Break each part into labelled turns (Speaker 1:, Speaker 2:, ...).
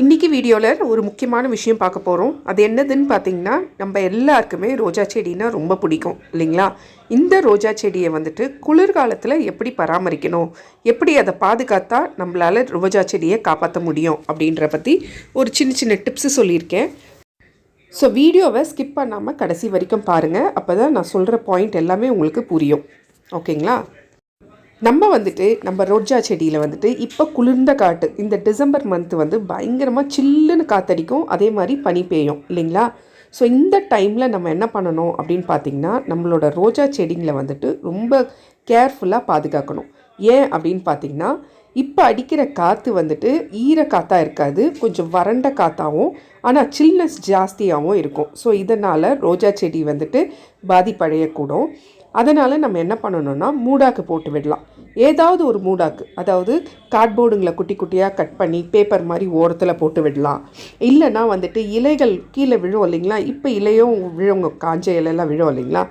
Speaker 1: இன்றைக்கி வீடியோவில் ஒரு முக்கியமான விஷயம் பார்க்க போகிறோம் அது என்னதுன்னு பார்த்தீங்கன்னா நம்ம எல்லாருக்குமே ரோஜா செடினா ரொம்ப பிடிக்கும் இல்லைங்களா? இந்த ரோஜா செடியை வந்துட்டு குளிர்காலத்தில் எப்படி பராமரிக்கணும்? எப்படி அதை பாதுகாத்தா நம்மளால் ரோஜா செடியை காப்பாற்ற முடியும்? அப்படின்ற பற்றி ஒரு சின்ன சின்ன டிப்ஸு சொல்லியிருக்கேன். ஸோ வீடியோவை ஸ்கிப் பண்ணாமல் கடைசி வரைக்கும் பாருங்கள் அப்போ தான் நான் சொல்கிற பாயிண்ட் எல்லாமே உங்களுக்கு புரியும். ஓகேங்களா? நம்ம வந்துட்டு நம்ம ரோஜா செடியில் வந்துட்டு இப்போ குளிர்ந்த காட்டு இந்த டிசம்பர் மந்த் வந்து பயங்கரமாக சில்லுன்னு காத்தடிக்கும் அதே மாதிரி பனி பெய்யும் இல்லைங்களா? ஸோ இந்த டைமில் நம்ம என்ன பண்ணணும் அப்படின்னு பார்த்தீங்கன்னா நம்மளோட ரோஜா செடிங்களை வந்துட்டு ரொம்ப கேர்ஃபுல்லாக பாதுகாக்கணும். ஏன் அப்படின்னு பார்த்தீங்கன்னா இப்போ அடிக்கிற காற்று வந்துட்டு ஈர காற்றாக இருக்காது கொஞ்சம் வறண்ட காற்றாகவும் ஆனால் சில்னஸ் ஜாஸ்தியாகவும் இருக்கும். ஸோ இதனால் ரோஜா செடி வந்துட்டு பாதிப்படையக்கூடும். அதனால் நம்ம என்ன பண்ணணும்னா மூடாக்கு போட்டு விடலாம். ஏதாவது ஒரு மூடாக்கு அதாவது கார்ட்போர்டுங்களை குட்டி குட்டியாக கட் பண்ணி பேப்பர் மாதிரி ஓரத்தில் போட்டு விடலாம். இல்லைன்னா வந்துட்டு இலைகள் கீழே விழும் இல்லைங்களா? இப்போ இலையும் விழுங்க காஞ்ச இலையெல்லாம் விழும் இல்லைங்களா?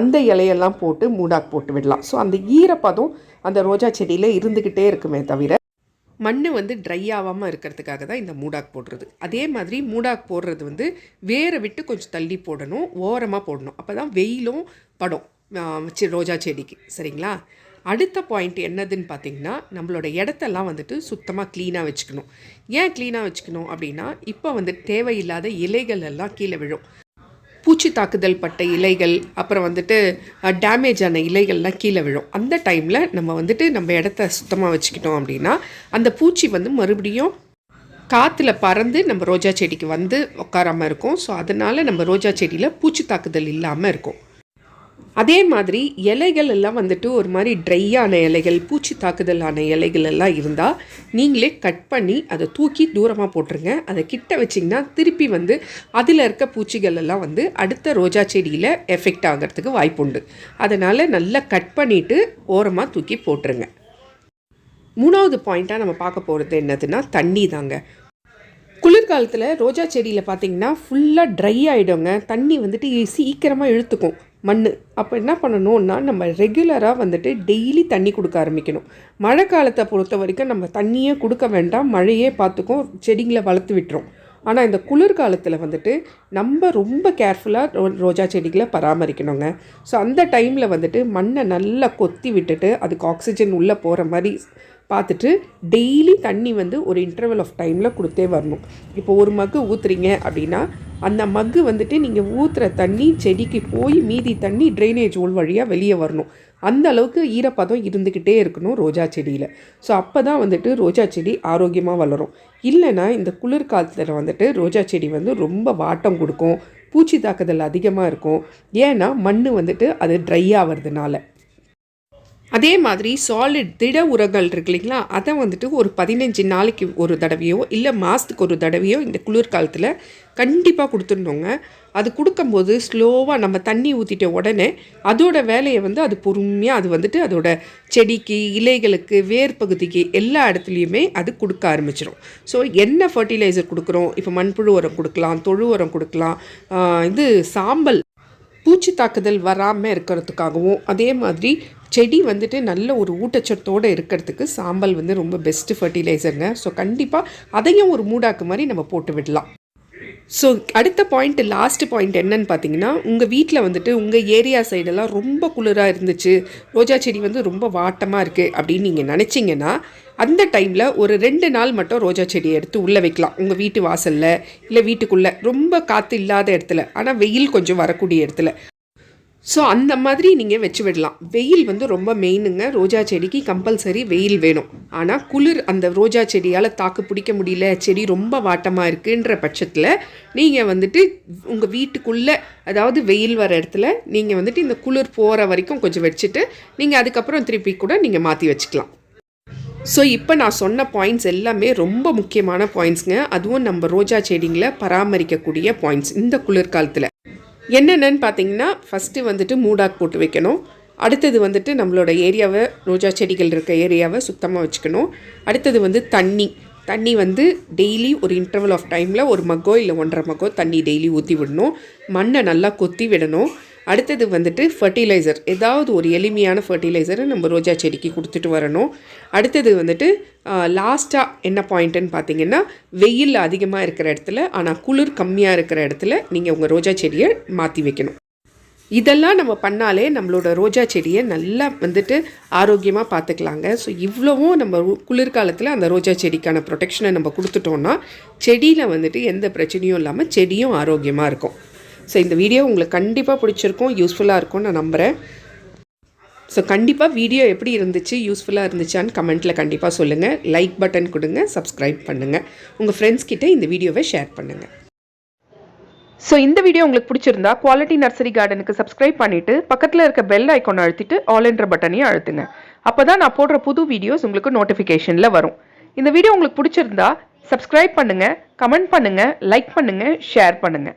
Speaker 1: அந்த இலையெல்லாம் போட்டு மூடாக்கு போட்டு விடலாம். ஸோ அந்த ஈரப்பதம் அந்த ரோஜா செடியில் இருந்துக்கிட்டே இருக்குமே தவிர மண் வந்து ட்ரை ஆகாமல் இருக்கிறதுக்காக தான் இந்த மூடாக் போடுறது. அதே மாதிரி மூடாக் போடுறது வந்து வேரை விட்டு கொஞ்சம் தள்ளி போடணும் ஓரமாக போடணும். அப்போ தான் வெயிலும் படும் ரோஜா செடிக்கு. சரிங்களா? அடுத்த பாயிண்ட் என்னதுன்னு பார்த்தீங்கன்னா நம்மளோட இடத்தெல்லாம் வந்துட்டு சுத்தமாக க்ளீனாக வச்சுக்கணும். ஏன் க்ளீனாக வச்சுக்கணும் அப்படின்னா இப்போ வந்து தேவையில்லாத இலைகள் எல்லாம் கீழே விழும். பூச்சி தாக்குதல் பட்ட இலைகள் அப்புறம் வந்துட்டு டேமேஜ் ஆன இலைகள்லாம் கீழே விழும். அந்த டைமில் நம்ம வந்துட்டு நம்ம இடத்த சுத்தமாக வச்சுக்கிட்டோம் அப்படின்னா அந்த பூச்சி வந்து மறுபடியும் காற்றுல பறந்து நம்ம ரோஜா செடிக்கு வந்து உட்காராமல் இருக்கும். ஸோ அதனால் நம்ம ரோஜா செடியில் பூச்சி தாக்குதல் இல்லாமல் இருக்கும். அதே மாதிரி இலைகள் எல்லாம் வந்துட்டு ஒரு மாதிரி ட்ரையான இலைகள் பூச்சி தாக்குதலான இலைகள் எல்லாம் இருந்தால் நீங்களே கட் பண்ணி அதை தூக்கி தூரமாக போட்டுருங்க. அதை கிட்ட வச்சிங்கன்னா திருப்பி வந்து அதில் இருக்க பூச்சிகள் எல்லாம் வந்து அடுத்த ரோஜா செடியில் எஃபெக்ட் ஆகிறதுக்கு வாய்ப்புண்டு அதனால் நல்லா கட் பண்ணிவிட்டு ஓரமாக தூக்கி போட்டுருங்க. மூணாவது பாயிண்ட்டாக நம்ம பார்க்க போகிறது என்னதுன்னா தண்ணி தாங்க குளிர்காலத்தில் ரோஜா செடியில் பார்த்தீங்கன்னா ஃபுல்லாக ட்ரை ஆகிடுங்க தண்ணி வந்துட்டு சீக்கிரமாக இழுத்துக்கும். மண் அப்போ என்ன பண்ணணும்னா நம்ம ரெகுலராக வந்துட்டு டெய்லி தண்ணி கொடுக்க ஆரம்பிக்கணும். மழை காலத்தை பொறுத்த வரைக்கும் நம்ம தண்ணியே கொடுக்க வேண்டாம். மழையே பார்த்துக்கும் செடிங்களை வளர்த்து விட்டுரும். ஆனால் இந்த குளிர்காலத்தில் வந்துட்டு நம்ம ரொம்ப கேர்ஃபுல்லாக ரோ ரோஜா செடிகளை பராமரிக்கணுங்க. ஸோ அந்த டைமில் வந்துட்டு மண்ணை நல்லா கொத்தி விட்டுட்டு அதுக்கு ஆக்சிஜன் உள்ளே போகிற மாதிரி பார்த்துட்டு டெய்லி தண்ணி வந்து ஒரு இன்டர்வல் ஆஃப் டைமில் கொடுத்தே வரணும். இப்போ ஒரு மக்கு ஊற்றுறீங்க அப்படின்னா அந்த மக்கு வந்துட்டு நீங்கள் ஊற்றுற தண்ணி செடிக்கு போய் மீதி தண்ணி ட்ரைனேஜ் ஹோல் வழியாக வெளியே வரணும். அந்த அளவுக்கு ஈரப்பதம் இருந்துக்கிட்டே இருக்கணும் ரோஜா செடியில். ஸோ அப்போ தான் வந்துட்டு ரோஜா செடி ஆரோக்கியமாக வளரும். இல்லைன்னா இந்த குளிர்காலத்தில் வந்துட்டு ரோஜா செடி வந்து ரொம்ப வாட்டம் கொடுக்கும் பூச்சி தாக்குதல் அதிகமாக இருக்கும். ஏன்னா மண் வந்துட்டு அது ட்ரை ஆகிறதுனால அதே மாதிரி சாலிட் திட உரங்கள் இருக்கு இல்லைங்களா? அதை வந்துட்டு ஒரு பதினஞ்சு நாளைக்கு ஒரு தடவையோ இல்லை மாதத்துக்கு ஒரு தடவையோ இந்த குளிர்காலத்தில் கண்டிப்பாக கொடுத்துடணுங்க. அது கொடுக்கும்போது ஸ்லோவாக நம்ம தண்ணி ஊற்றிட்ட உடனே அதோட வேலையை வந்து அது பொறுமையாக அது வந்துட்டு அதோட செடிக்கு இலைகளுக்கு வேர் பகுதிக்கு எல்லா இடத்துலையுமே அது கொடுக்க ஆரம்பிச்சிடும் ஸோ என்ன ஃபர்டிலைசர் கொடுக்குறோம்? இப்போ மண்புழு உரம் கொடுக்கலாம் தொழு உரம் கொடுக்கலாம் இது சாம்பல் பூச்சி தாக்குதல் வராமல் இருக்கிறதுக்காகவும் அதே மாதிரி செடி வந்துட்டு நல்ல ஒரு ஊட்டச்சத்தோடு இருக்கிறதுக்கு சாம்பல் வந்து ரொம்ப பெஸ்ட்டு ஃபர்டிலைசருங்க ஸோ கண்டிப்பாக அதையும் ஒரு மூடாக்கு மாதிரி நம்ம போட்டு விடலாம். ஸோ அடுத்த பாயிண்ட் லாஸ்ட் பாயிண்ட் என்னன்னு பார்த்தீங்கன்னா உங்கள் வீட்டில் வந்துட்டு உங்கள் ஏரியா சைடெல்லாம் ரொம்ப குளிராக இருந்துச்சு. ரோஜா செடி வந்து ரொம்ப வாட்டமாக இருக்குது அப்படின்னு நீங்கள் நினச்சிங்கன்னா அந்த டைமில் ஒரு ரெண்டு நாள் மட்டும் ரோஜா செடியை எடுத்து உள்ளே வைக்கலாம். உங்கள் வீட்டு வாசலில் இல்லை வீட்டுக்குள்ளே. ரொம்ப காற்று இல்லாத இடத்துல. ஆனால் வெயில் கொஞ்சம் வரக்கூடிய இடத்துல. ஸோ அந்த மாதிரி நீங்கள் வச்சு விடலாம். வெயில் வந்து ரொம்ப மெயினுங்க ரோஜா செடிக்கு கம்பல்சரி வெயில் வேணும். ஆனால் குளிர் அந்த ரோஜா செடியால் தாக்கு பிடிக்க முடியல செடி ரொம்ப வாட்டமாக இருக்குன்ற பட்சத்தில் நீங்கள் வந்துட்டு உங்கள் வீட்டுக்குள்ளே அதாவது வெயில் வர இடத்துல நீங்கள் வந்துட்டு இந்த குளிர் போகிற வரைக்கும் கொஞ்சம் வச்சுட்டு நீங்கள் அதுக்கப்புறம் திருப்பி கூட நீங்கள் மாற்றி வச்சுக்கலாம். ஸோ இப்போ நான் சொன்ன பாயிண்ட்ஸ் எல்லாமே ரொம்ப முக்கியமான பாயிண்ட்ஸுங்க அதுவும் நம்ம ரோஜா செடிங்களை பராமரிக்கக்கூடிய பாயிண்ட்ஸ் இந்த குளிர்காலத்தில். என்னென்னு பார்த்தீங்கன்னா ஃபஸ்ட்டு வந்துட்டு மூடாக் போட்டு வைக்கணும். அடுத்தது வந்துட்டு நம்மளோட ஏரியாவை ரோஜா செடிகள் இருக்க ஏரியாவை சுத்தமாக வச்சுக்கணும். அடுத்தது வந்து தண்ணி. தண்ணி வந்து டெய்லி ஒரு இன்டர்வல் ஆஃப் டைமில் ஒரு மக்கோ இல்லை ஒன்றரை மக்கோ தண்ணி டெய்லி ஊற்றி விடணும். மண்ணை நல்லா கொத்தி விடணும். அடுத்தது வந்துட்டு ஃபர்டிலைசர் ஏதாவது ஒரு எளிமையான ஃபர்டிலைசரை நம்ம ரோஜா செடிக்கு கொடுத்துட்டு வரணும். அடுத்தது வந்துட்டு லாஸ்ட்டாக என்ன பாயிண்ட்டுன்னு பார்த்தீங்கன்னா வெயில் அதிகமாக இருக்கிற இடத்துல ஆனால் குளிர் கம்மியாக இருக்கிற இடத்துல நீங்கள் உங்கள் ரோஜா செடியை மாற்றி வைக்கணும். இதெல்லாம் நம்ம பண்ணாலே நம்மளோட ரோஜா செடியை நல்லா வந்துட்டு ஆரோக்கியமாக பார்த்துக்கலாங்க ஸோ இவ்வளவும் நம்ம குளிர்காலத்தில் அந்த ரோஜா செடிக்கான ப்ரொடெக்ஷனை நம்ம கொடுத்துட்டோம்னா செடியில் வந்துட்டு எந்த பிரச்சனையும் இல்லாமல் செடியும் ஆரோக்கியமாக இருக்கும். ஸோ இந்த வீடியோ உங்களுக்கு கண்டிப்பாக பிடிச்சிருக்கும் யூஸ்ஃபுல்லாக இருக்கும்னு நான் நம்புகிறேன் ஸோ கண்டிப்பாக வீடியோ எப்படி இருந்துச்சு யூஸ்ஃபுல்லாக இருந்துச்சான்னு கமெண்ட்டில் கண்டிப்பாக சொல்லுங்கள் லைக் பட்டன் கொடுங்க சப்ஸ்கிரைப் பண்ணுங்கள் உங்கள் ஃப்ரெண்ட்ஸ் கிட்டே இந்த வீடியோவை ஷேர் பண்ணுங்கள்
Speaker 2: ஸோ இந்த வீடியோ உங்களுக்கு பிடிச்சிருந்தா குவாலிட்டி நர்சரி கார்டனுக்கு சப்ஸ்கிரைப் பண்ணிவிட்டு பக்கத்தில் இருக்க பெல் ஐக்கான் அழுத்திட்டு ஆல் என்ற பட்டனையும் அழுத்துங்க. அப்போ தான் நான் போடுற புது வீடியோஸ் உங்களுக்கு நோட்டிஃபிகேஷனில் வரும். இந்த வீடியோ உங்களுக்கு பிடிச்சிருந்தா சப்ஸ்கிரைப் பண்ணுங்கள் கமெண்ட் பண்ணுங்கள் லைக் பண்ணுங்கள் ஷேர் பண்ணுங்கள்